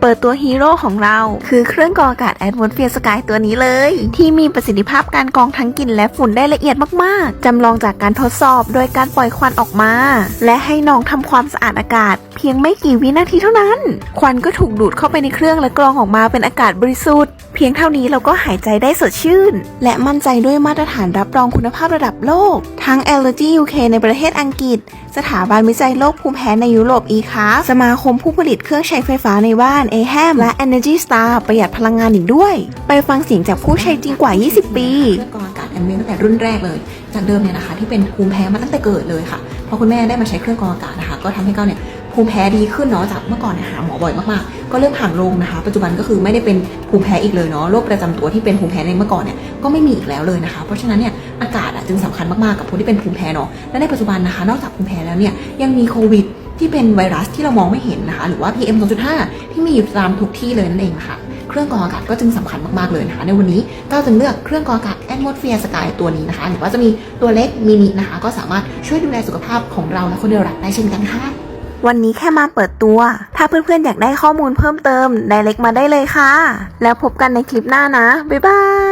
เปิดตัวฮีโร่ของเรา คือเครื่องกรองอากาศ Atmosphere Sky ตัวนี้เลย ที่มีประสิทธิภาพการกรองทั้งกลิ่นและฝุ่นได้ละเอียดมาก ๆ จำลองจากการทดสอบโดยการปล่อยควันออกมา และให้น้องทำความสะอาดอากาศ พียงไม่กี่วินาทีเท่านั้น ควันก็ถูกดูดเข้าไปในเครื่องและกรองออกมาเป็นอากาศบริสุทธิ์ เพียงเท่านี้เราก็หายใจได้สดชื่น และมั่นใจด้วยมาตรฐานรับรองคุณภาพระดับโลก ทั้ง Allergy UK ในประเทศอังกฤษ สถาบันวิจัยโรคภูมิแพ้ในยุโรป e c a สมาคมผู้ผลิตเครื่องใช้ไฟฟ้าในบ้าน AHAM และ Energy Star ประหยัดพลังงานอีกด้วย ไปฟังเสียงจากผู้ใช้จริงกว่า 20 ปีเครื่องกรองอากาศแอมเบียนตั้งแต่รุ่นแรกเลย จากเดิมเนี่ยนะคะที่เป็นภูมิแพ้มาตั้งแต่เกิดเลยค่ะพอคุณแม่ได้มาใช้เครื่องกรองอากาศนะคะก็ทำให้เก้าเนี่ย ภูมิแพ้ดีขึ้นเนาะจากเมื่อก่อนเนี่ยหาหมอบ่อยมากๆ ก็เริ่มห่างลงนะคะ ปัจจุบันก็คือไม่ได้เป็นภูมิแพ้อีกเลยเนาะโรคประจำตัวที่เป็นภูมิแพ้ในเมื่อก่อนเนี่ยก็ไม่มีอีกแล้วเลยนะคะ เพราะฉะนั้นเนี่ยอากาศอะจึงสำคัญมากๆกับคนที่เป็นภูมิแพ้เนาะและในปัจจุบันนะคะนอกจากภูมิแพ้แล้วเนี่ยยังมีโควิดที่เป็นไวรัสที่เรามองไม่เห็นนะคะ หรือว่า PM 2.5 ที่มีอยู่ตามทุกที่เลยนั่นเองค่ะ เครื่องกรองอากาศก็จึงสำคัญมาก ๆ เลยนะคะ ในวันนี้ก็จึงเลือกเครื่องกรองอากาศ Atmosphere Sky ตัวนี้นะคะ หรือว่าจะมีตัวเล็กมินินะคะ ก็สามารถช่วยดูแลสุขภาพของเราและคนที่เรารักได้เช่นกันค่ะ วันนี้แค่มาเปิดตัว ถ้าเพื่อนๆอยากได้ข้อมูลเพิ่มเติมไดเล็กมาได้เลยค่ะ แล้วพบกันในคลิปหน้านะ บ๊ายบาย